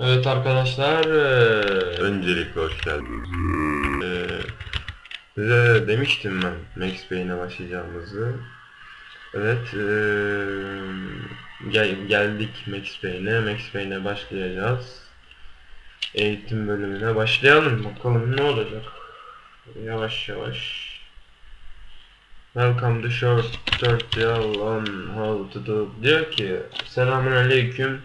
Evet arkadaşlar, eee, Öncelikle hoş geldiniz. Ee, size demiştim ben Max Payne'e başlayacağımızı. Evet, ee, gel, geldik Max Payne'e. Max Payne'e başlayacağız. Eğitim bölümüne başlayalım. Bakalım ne olacak. Yavaş yavaş. Welcome to short tutorial on how to do. Diyor ki, selamun aleyküm.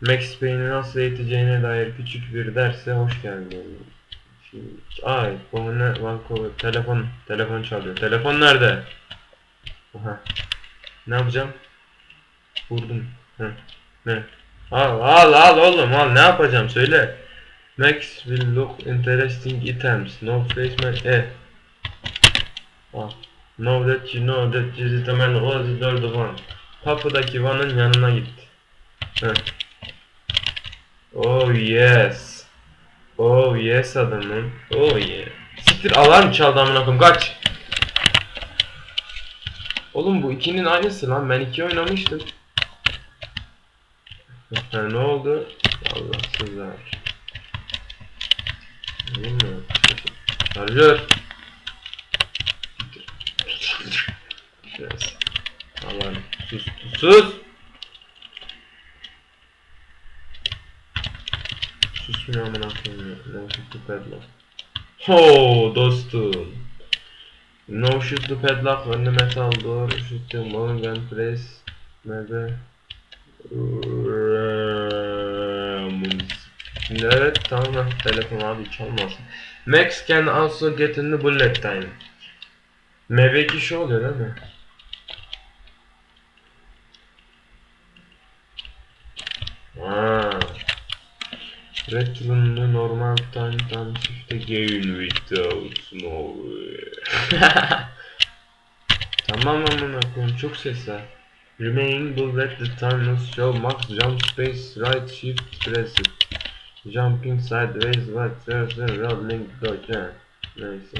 Max Payne'i nasıl eğiteceğine dair küçük bir derse hoş geldin. Şimdi, ay, bu ne? Banko, telefon, telefon çalıyor. Telefon nerede? Aha. Ne yapacağım? Vurdum. Hı. Ne? Al, al, al oğlum, al. Ne yapacağım? Söyle. Max will look interesting items. No face man. E. Al. Know that you know that you is the man who is the one. Kapıdaki vanın yanına git. Heh. Oh yes. Oh yes adamım. Oh yeah. Siktir alarm çaldı amına koyayım kaç. Oğlum bu ikinin aynısı lan ben iki oynamıştım. Ne oldu? Allahsızlar. Değil mi? Şarjör. Biraz. Alarm. Sus sus. Susmuyor amına koyayım ya. No shoot padlock. Ho dostum. No shoot to padlock when the metal door shoot to long and press maybe evet tamam telefon abi çalmasın. Max can also get in the bullet time. MV2 şu oluyor değil mi? Aa. Retro'nu normal time time shift'e gain without no. tamam amına koyayım çok ses var. Remain bullet the time show max jump space right shift press it. Jumping sideways right cursor rolling dodge ha. Neyse.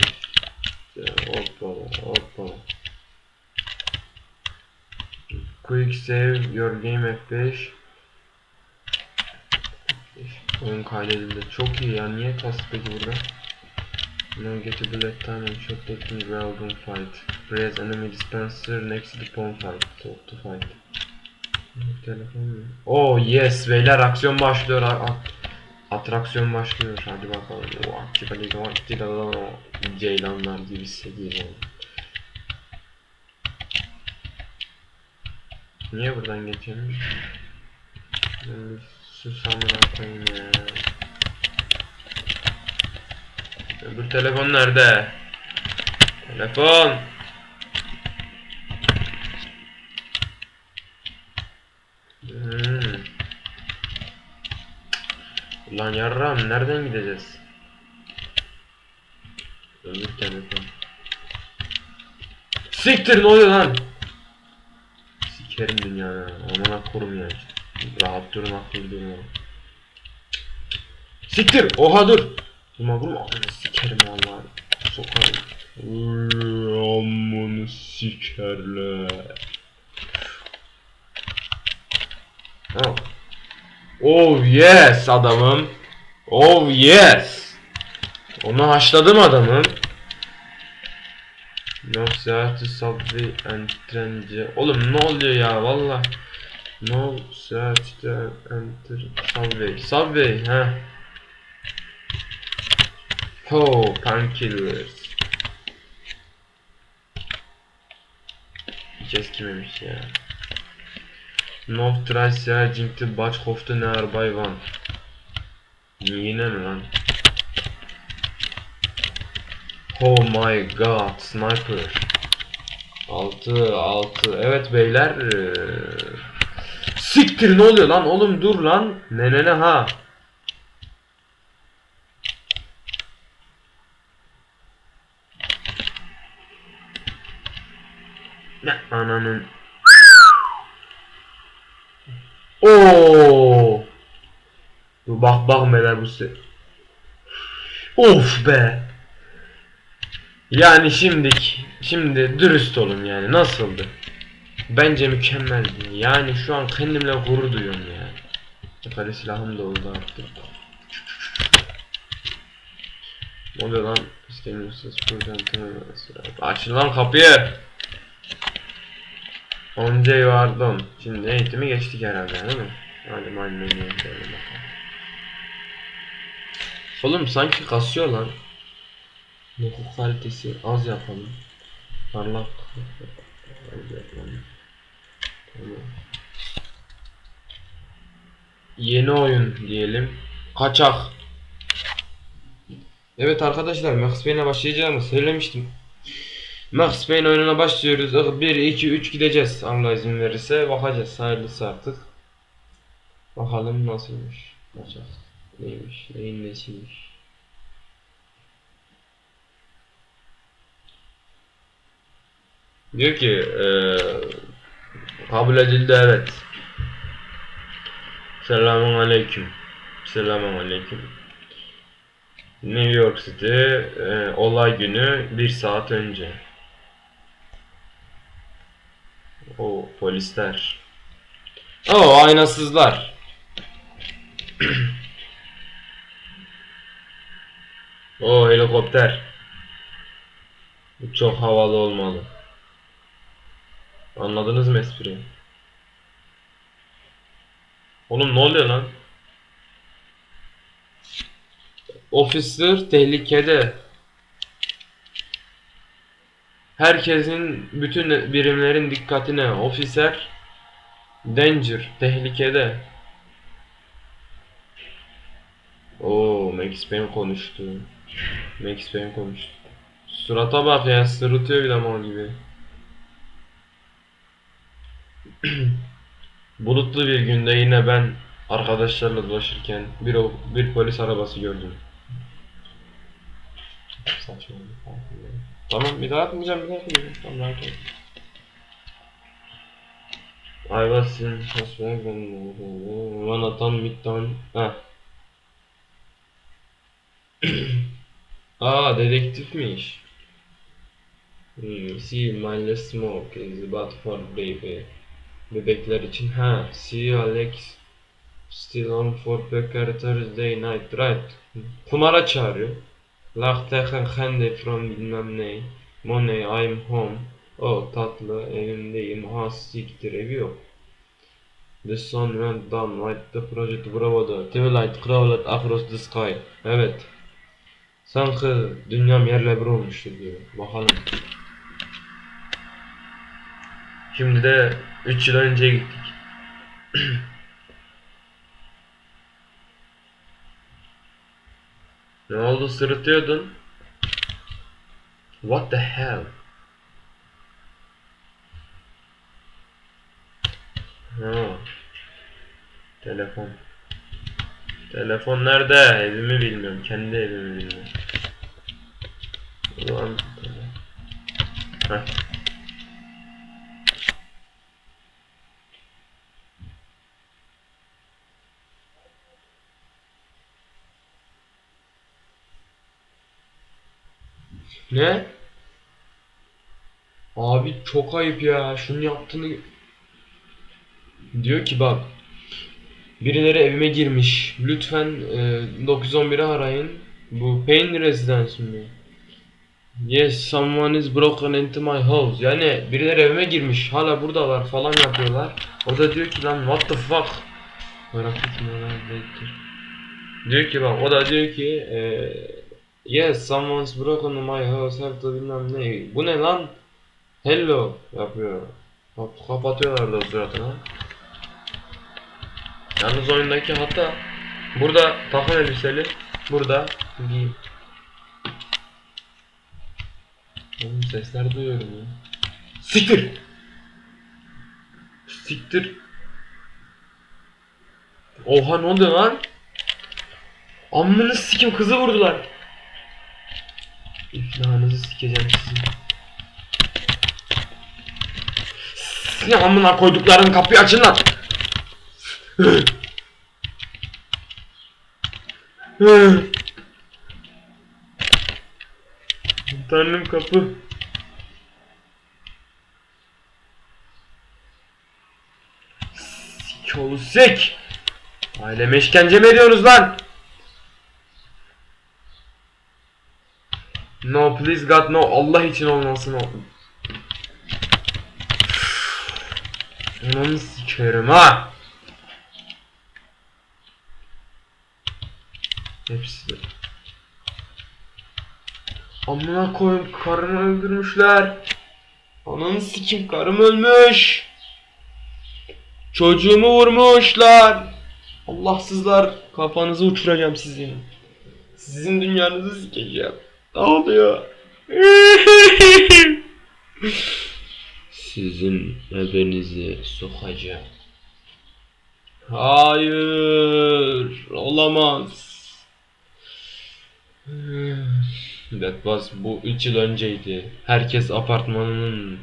Hoppala hoppala. Quick save your game F5. Oyun kaydedildi. Çok iyi ya. Niye kastı peki burada? No get a bullet time and shot taking relevant fight. Press enemy dispenser next to the pawn fight. Talk to fight. Telefon mu? Oh yes beyler aksiyon başlıyor. A- atraksiyon başlıyor. Hadi bakalım. Oh, akçıkalı akçıkalı Ceylanlar gibi hissediyorum. Niye buradan geçelim? Sus amına ya. Öbür telefon nerede? Telefon. Hmm. Ulan yarram nereden gideceğiz? Öbür telefon. Siktir ne oluyor lan? Sikerim dünyana. Amına korum ya. Rahat durun akıllı durun. Siktir! Oha dur! Vurma vurma amına sikerim vallahi. Sokarım. Amını sikerler. Oh. oh yes adamım. Oh yes. Onu haşladım adamım. No seyahat subway entrance. Oğlum ne oluyor ya valla. No search the enter subway. Subway ha. Oh painkillers. Hiç eskimemiş ya. No try searching the batch of the nearby one. Yine mi lan? Oh my god sniper. 6 6 evet beyler eee, Siktir ne oluyor lan oğlum dur lan. Ne ne ne ha. Ne ananın. Oo. Dur bak bak neler bu se. Of be. Yani şimdik şimdi dürüst olun yani nasıldı? Bence mükemmeldi. Yani şu an kendimle gurur duyuyorum ya. Kale silahım da oldu artık. Ne oluyor lan? İstemiyorsunuz buradan Açın lan kapıyı! Onca vardım. Şimdi eğitimi geçtik herhalde değil mi? Hadi yiyelim bakalım. Oğlum sanki kasıyor lan. Hukuk kalitesi az yapalım. Parlak. Az yapalım. Yeni oyun diyelim. Kaçak. Evet arkadaşlar Max Payne'e başlayacağımı söylemiştim. Max Payne oyununa başlıyoruz. 1, 2, 3 gideceğiz. Allah izin verirse bakacağız. Hayırlısı artık. Bakalım nasılmış. Kaçak. Neymiş? Neyin nesiymiş? Diyor ki eee kabul edildi evet. Selamun aleyküm. Selamun aleyküm. New York City eee, olay günü bir saat önce. O polisler. O aynasızlar. o helikopter. Bu çok havalı olmalı. Anladınız mı espriyi? Oğlum ne oluyor lan? Officer tehlikede. Herkesin bütün birimlerin dikkatine. Officer danger tehlikede. Oo Max Payne konuştu. Max Payne konuştu. Surata bak ya sırıtıyor bir de mal gibi. Bulutlu bir günde yine ben arkadaşlarla dolaşırken bir o- bir polis arabası gördüm. Tamam bir daha atmayacağım bir daha atmayacağım. Tamam rahat ol. I was in Manhattan Midtown. Ha. Aa dedektifmiş. Hmm, see my smoke is bad for baby. Bebekler için ha. See Alex still on for Becker Thursday night right. Kumara çağırıyor. Lahteken hande from bilmem ne. Money I'm home. Oh tatlı evimdeyim. Ha siktir evi yok. The sun went down like the project Bravo'da. Twilight crawled across the sky. Evet. Sanki dünyam yerle bir olmuştur diyor. Bakalım. Şimdi de 3 yıl önce gittik. ne oldu sırıtıyordun? What the hell? Ha. Telefon. Telefon nerede? Evimi bilmiyorum. Kendi evimi bilmiyorum. Ulan. Heh. Ne? Abi çok ayıp ya. Şunu yaptığını... Diyor ki bak. Birileri evime girmiş. Lütfen e, 911'i arayın. Bu Pain Residence mi? Yes, someone is broken into my house. Yani birileri evime girmiş. Hala buradalar falan yapıyorlar. O da diyor ki lan what the fuck? Merak etme lan. Diyor ki bak o da diyor ki e, Yes, someone's broken my house. Help to bilmem ne. Bu ne lan? Hello yapıyor. Kap- Kapatıyorlar da suratına. Yalnız oyundaki hatta burada takım elbiseli, burada giyim. Oğlum sesler duyuyorum ya. Siktir! Siktir! Oha ne oluyor lan? Amını sikim kızı vurdular. İflahınızı sikeceğim sizin. Sizin amına koyduklarım kapıyı açın lan. Tanrım kapı. Sik oğlu sik. Aileme işkence mi ediyorsunuz lan? No please God no Allah için olmasın o. Ananı sikerim ha. Hepsi. Amına koyun karını öldürmüşler. Ananı sikim karım ölmüş. Çocuğumu vurmuşlar. Allahsızlar kafanızı uçuracağım sizin. Sizin dünyanızı sikeceğim. Ne? Sizin ebenizi sokacağım. Hayır, olamaz. Was bu 3 yıl önceydi. Herkes apartmanının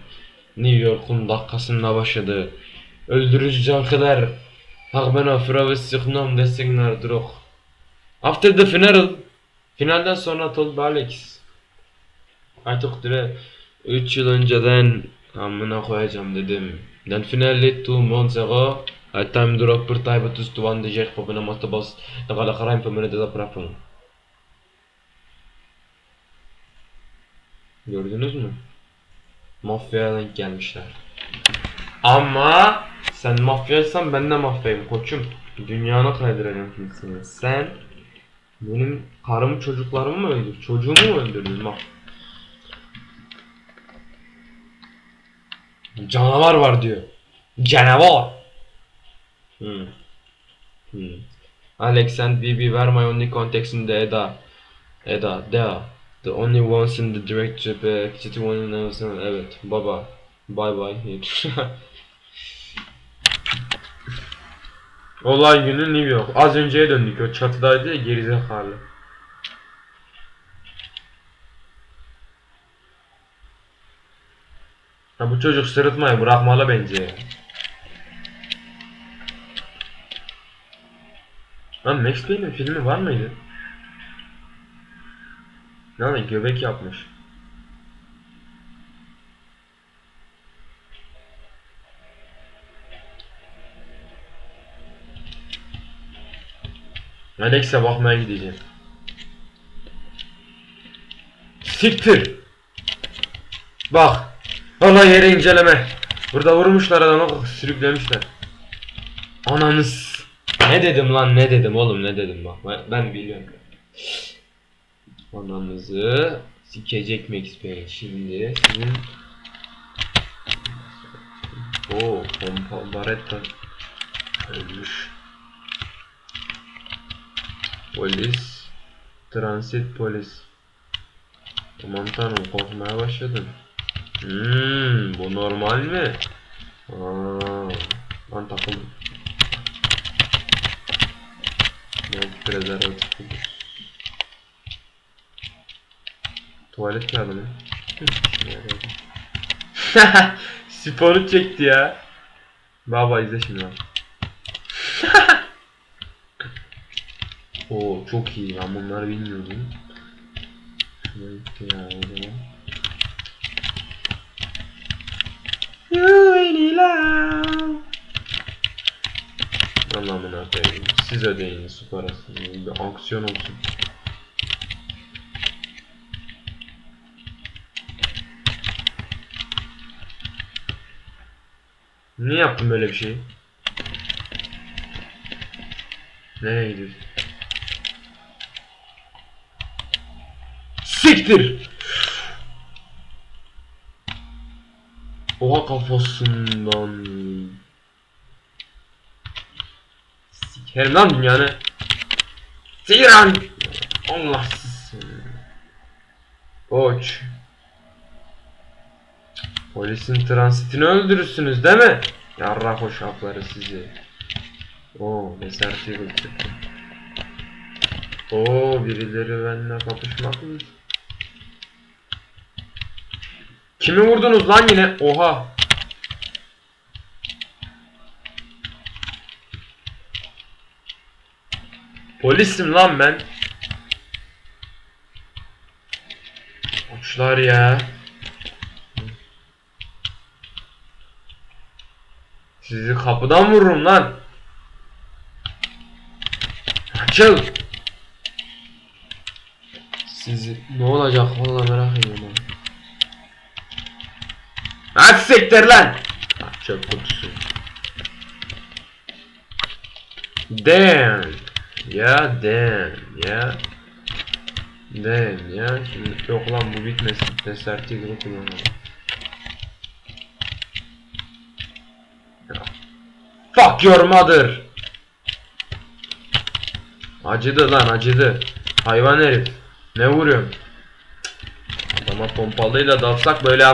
New York'un dakikasında başladı. Öldürücü cankılar. Hakbena Frave Sıknam Designar Drog. After the funeral. Finalden sonra by Alex. Took the 3 yıl önceden amına koyacağım dedim. Months ago I time drop per type to to one the for bana matabas. Dagala karayım pemene de da prapon. Gördünüz mü? Mafyaya gelmişler. Ama sen mafyaysan ben de mafyayım koçum. Dünyana kaydıracağım kimsini. Sen benim karımı çocuklarımı mı öldür? Çocuğumu mu öldürdün bak. Canavar var diyor. Canavar. Hmm. Hmm. Alex and BB were my only contacts in the Eda. Eda, Dea. The only ones in the direct trip, uh, city one the Evet, baba. Bye bye. Olay günü New York. Az önceye döndük. O çatıdaydı ya gerizekalı. Ha bu çocuk sırıtmayı bırakmalı bence ya. Lan Max Payne'in filmi var mıydı? Ne lan göbek yapmış. Alex'e bakmaya gideceğim. Siktir. Bak. Valla yere inceleme. Burada vurmuşlar adamı sürüklemişler. Ananız. Ne dedim lan ne dedim oğlum ne dedim bak ben biliyorum. Anamızı sikecek Max Payne şimdi sizin Oo pompa baretta ölmüş. Polis transit polis. Aman tanrım korkmaya başladım. Hmm, bu normal mi? Aa, lan takıldım. Belki prezervatif budur. Tuvalet kağıdı mı? Sifonu çekti ya. Baba izle şimdi bak. Oo çok iyi ben bunları bilmiyordum. Şuna gitti ya o zaman. Anlamına koyayım. Siz ödeyin su parasını. Bir aksiyon olsun. Niye yaptın böyle bir şey? Nereye gidiyorsun? Siktir! Oha kafasından. Sikerim lan dünyanı. Siran! Allahsız. Koç. Polisin transitini öldürürsünüz değil mi? Yarra koşakları sizi. Oo, Desert Eagle çıktı. Oo, birileri benimle kapışmak mı? Kimi vurdunuz lan yine? Oha. Polisim lan ben. Uçlar ya. Sizi kapıdan vururum lan. Açıl. Sizi ne olacak vallahi merak ediyorum Hadi siktir lan. Çöp kutusu. Damn. Ya damn ya. Damn ya. Şimdi yok lan bu bitmesin. Desertig'ini kullanalım. Ya. Fuck your mother. Acıdı lan acıdı. Hayvan herif. Ne vuruyorsun? Cık. Adama pompalıyla dalsak böyle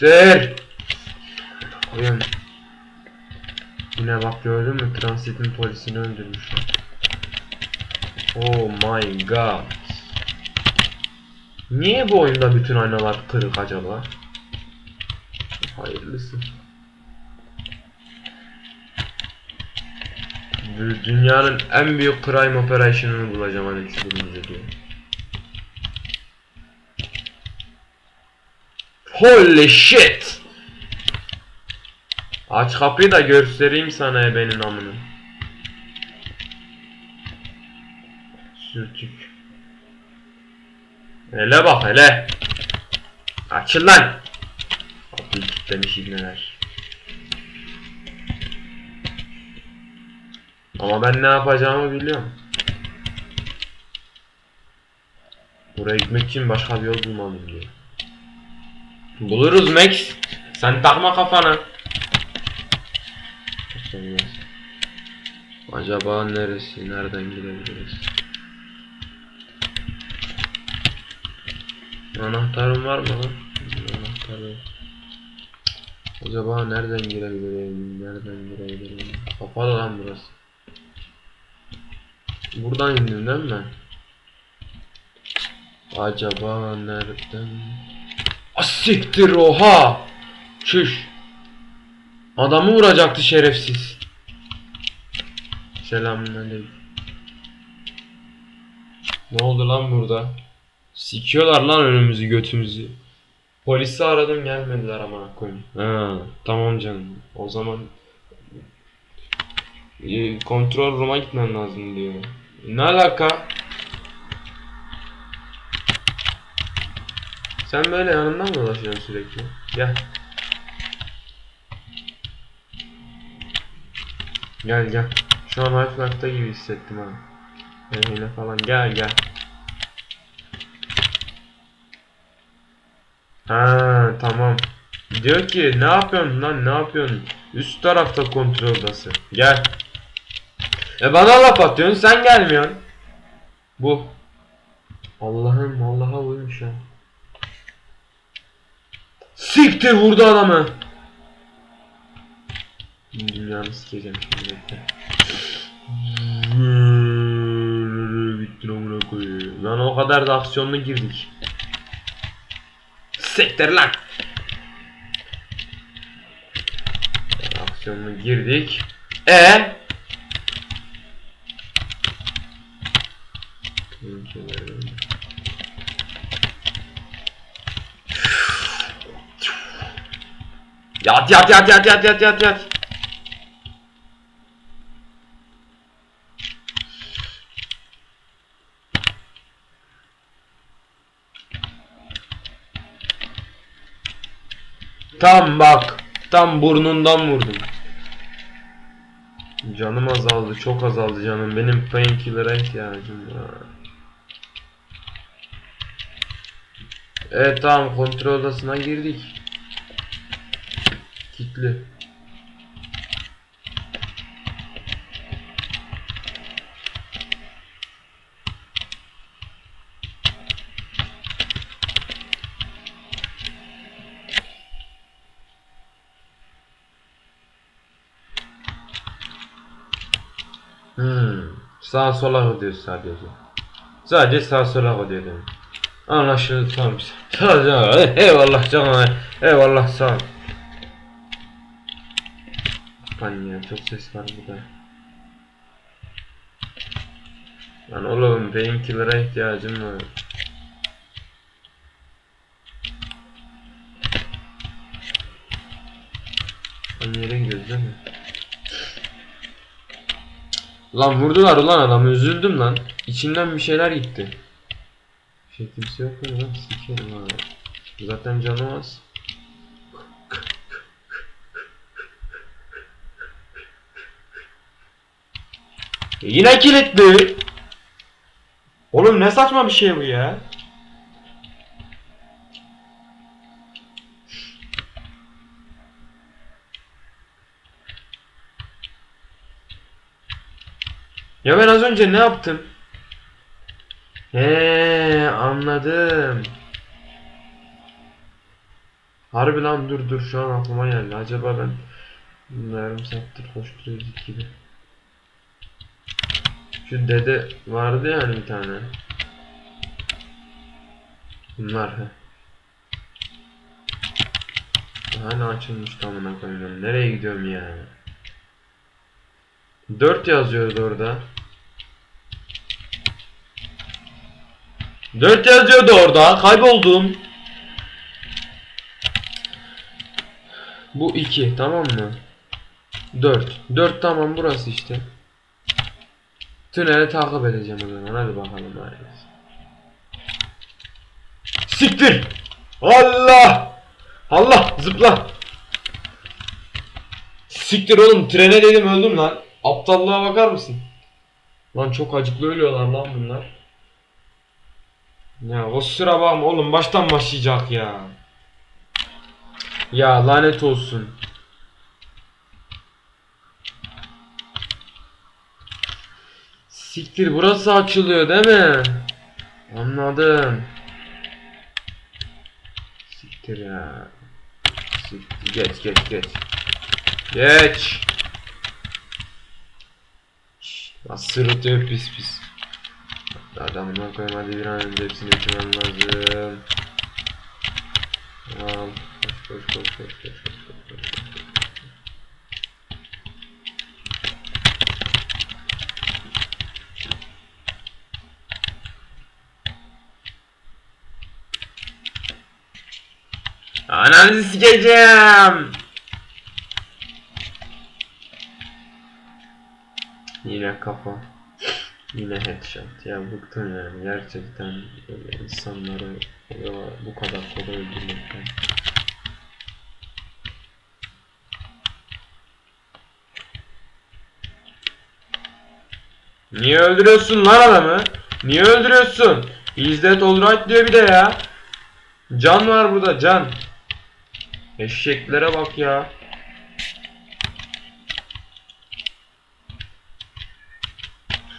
yapmaz. Siktir. Oyun. Yine bak gördün mü? Transitin polisini öldürmüşler. Oh my god. Niye bu oyunda bütün aynalar kırık acaba? Hayırlısı. Bu Dünyanın en büyük crime operation'ını bulacağım Alex bulunca diyor. Holy shit! Aç kapıyı da göstereyim sana ebenin amını. Sürtük. Hele bak hele. Açıl lan. Kapıyı kilitlemiş ibneler. Ama ben ne yapacağımı biliyorum. Buraya gitmek için başka bir yol bulmalıyım diyor. Buluruz Max. Sen takma kafana. Acaba neresi? Nereden gidebiliriz? Anahtarım var mı lan? Anahtar. Acaba nereden girebilirim? Nereden girebilirim? Kapalı lan burası. Buradan indim değil mi? Acaba nereden? Asiktir oha! Çüş! Adamı vuracaktı şerefsiz. Selamünaleyküm. Ne oldu lan burada? Sikiyorlar lan önümüzü götümüzü. Polisi aradım gelmediler ama koyayım. Ha, tamam canım. O zaman e, kontrol room'a gitmen lazım diyor. Ne alaka? Sen böyle yanımdan mı dolaşıyorsun sürekli? Gel. Gel gel. Şu an Half-Life'da gibi hissettim ha. Eyle falan gel gel. Ha tamam. Diyor ki ne yapıyorsun lan ne yapıyorsun? Üst tarafta kontrol odası. Gel. E bana laf atıyorsun sen gelmiyorsun. Bu. Allah'ım Allah'a uymuş ya. Siktir vurdu adamı. Dünyanı sikeceğim şimdi bekle. Amına koyayım. Lan o kadar da aksiyonlu girdik. Siktir lan. Aksiyonlu girdik. E Yat yat yat yat yat yat yat yat. Tam bak. Tam burnundan vurdum. Canım azaldı. Çok azaldı canım. Benim painkiller'a ihtiyacım var. Evet tamam kontrol odasına girdik. Kitli. Hmm. Sağa sola gidiyor sadece. Sadece sağa sola gidiyor. Anlaşıldı tamam. Sadece eyvallah canım. Eyvallah sağ ol. Lan ya çok ses var burada. Lan oğlum painkiller'a ihtiyacım var. Lan yere gidiyoruz mi? Lan vurdular ulan adamı üzüldüm lan. İçimden bir şeyler gitti. Şey kimse yok mu lan sikerim ha. Zaten canım az. Yine kilitli. Oğlum ne saçma bir şey bu ya. Ya ben az önce ne yaptım? He anladım. Harbi lan dur dur şu an aklıma geldi. Acaba ben yarım saattir koşturuyoruz gibi. Şu dede vardı ya hani bir tane. Bunlar he. Hala açılmış tamına koyuyorum. Nereye gidiyorum ya? 4 yazıyordu orada. 4 yazıyordu orada. Kayboldum. Bu 2 tamam mı? 4. 4 tamam burası işte. Tüneli takip edeceğim o zaman. Hadi bakalım hayırlısı. Siktir! Allah! Allah! Zıpla! Siktir oğlum trene dedim öldüm lan. Aptallığa bakar mısın? Lan çok acıklı ölüyorlar lan bunlar. Ya o sıra bakma oğlum baştan başlayacak ya. Ya lanet olsun. Siktir burası açılıyor değil mi? Anladım. Siktir ya. Siktir geç geç geç. Geç. Bas sırıtıyor pis pis. Adamına koyayım hadi bir an önce hepsini bitirmem lazım. Tamam. Koş koş koş koş koş koş koş Ananı sikeceğim. Yine kafa. Yine headshot. Ya bıktım yani gerçekten böyle insanları bu kadar kolay öldürmekten. Niye öldürüyorsun lan adamı? Niye öldürüyorsun? Is that alright diyor bir de ya. Can var burada can. Eşeklere bak ya.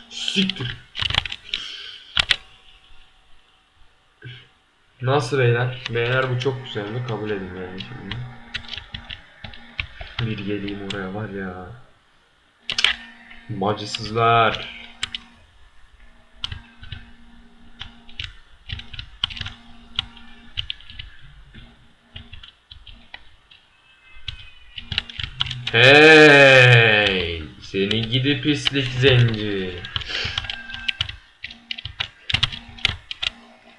Siktir. Nasıl beyler? Beyler bu çok güzeldi kabul edin yani şimdi. Bir geleyim oraya var ya. Bacısızlar. Hey! Seni gidi pislik zenci.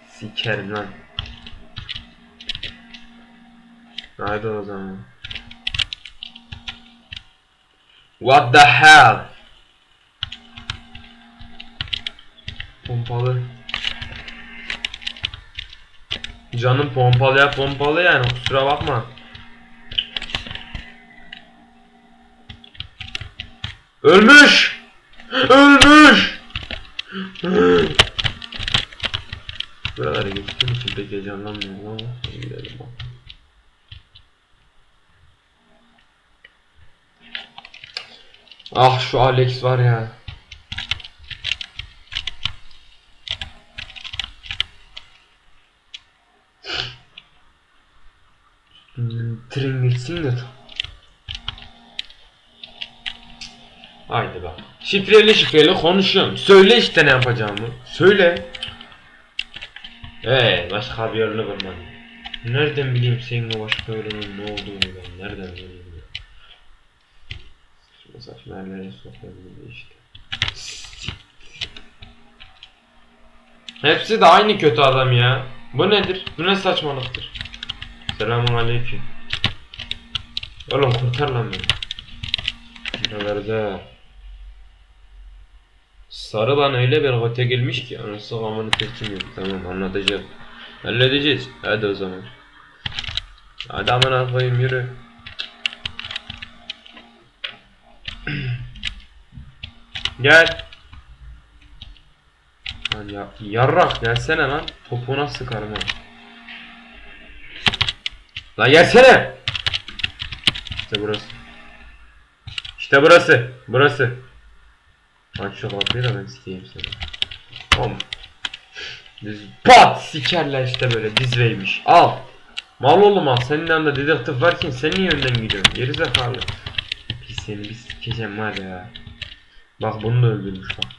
Siker lan. Haydi o zaman. What the hell? Pompalı. Canım pompalı ya pompalı yani kusura bakma. Ölmüş! Ölmüş! Buraları geçtiğim için pek heyecanlanmıyorum ama gidelim. Ah şu Alex var ya. Tren geçsin de. Haydi bak. Şifreli şifreli konuşuyorum. Söyle işte ne yapacağımı. Söyle. Ee, başka bir bulmadım. Nereden bileyim senin o başka yolunun ne olduğunu ben nereden bileyim ya. Saçma saçma yerlere işte. Hepsi de aynı kötü adam ya. Bu nedir? Bu ne saçmalıktır? Selamun aleyküm. Oğlum kurtar lan beni. Buralarda Sarı lan öyle bir öte gelmiş ki anası amanı yok. Tamam anlatacağım. Halledeceğiz. Hadi o zaman. Hadi amına koyayım yürü. Gel. Lan ya, yarrak gelsene lan. Topuğuna sıkarım ha. Lan gelsene. İşte burası. İşte burası. Burası. Aç şu kapıyı ben sikeyim seni. Oğlum. Diz, pat sikerler işte böyle dizveymiş. Al. Mal oğlum al. Senin yanında dedektif varken sen niye önden gidiyorsun? Geri zekalı. Pis seni bir sikeceğim var ya. Bak bunu da öldürmüş bak.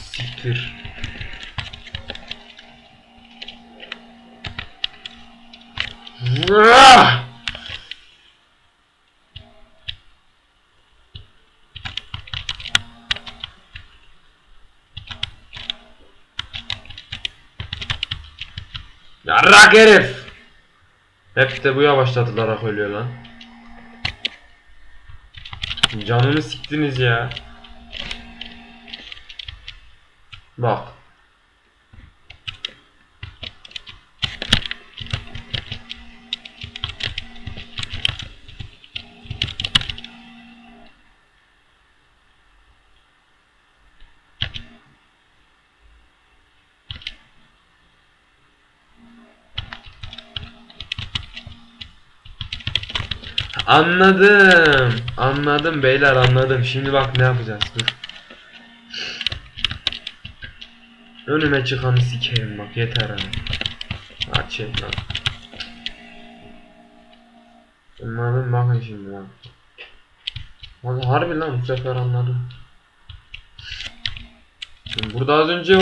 Siktir. Vah! Yarrak herif! Hep de bu yavaşlatılarak ölüyor lan. Canını siktiniz ya. Bak. Anladım. Anladım beyler anladım. Şimdi bak ne yapacağız dur. Önüme çıkanı sikerim bak yeter hani. Aç et lan. Anladım bakın şimdi lan. Hadi harbi lan bu sefer anladım. Şimdi burada az önce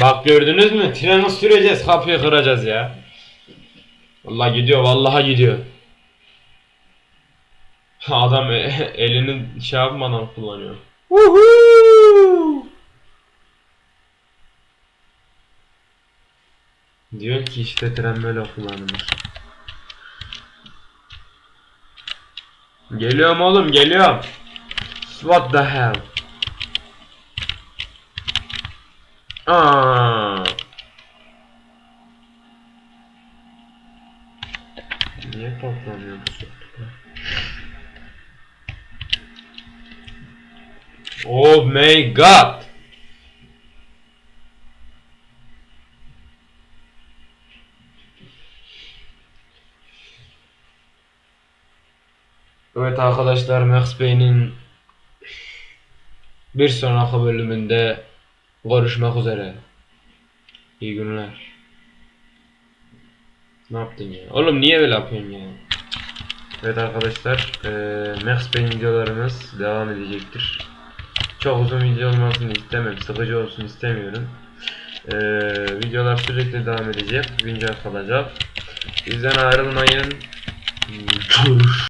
Bak gördünüz mü? Treni süreceğiz, kapıyı kıracağız ya. Vallahi gidiyor, vallahi gidiyor. Adam e- elini şey yapmadan kullanıyor. Woohoo! Diyor ki işte tren böyle kullanılır. Geliyorum oğlum, geliyorum. What the hell? Aa. Niye toplanıyor bu sürekli? Oh my god. Evet arkadaşlar Max Payne'in bir sonraki bölümünde görüşmek üzere. İyi günler. Ne yaptın ya? Oğlum niye böyle yapıyorsun ya? Evet arkadaşlar, eee Max Payne videolarımız devam edecektir. Çok uzun video olmasını istemem, sıkıcı olsun istemiyorum. Eee videolar sürekli devam edecek, güncel kalacak. Bizden ayrılmayın. Görüş.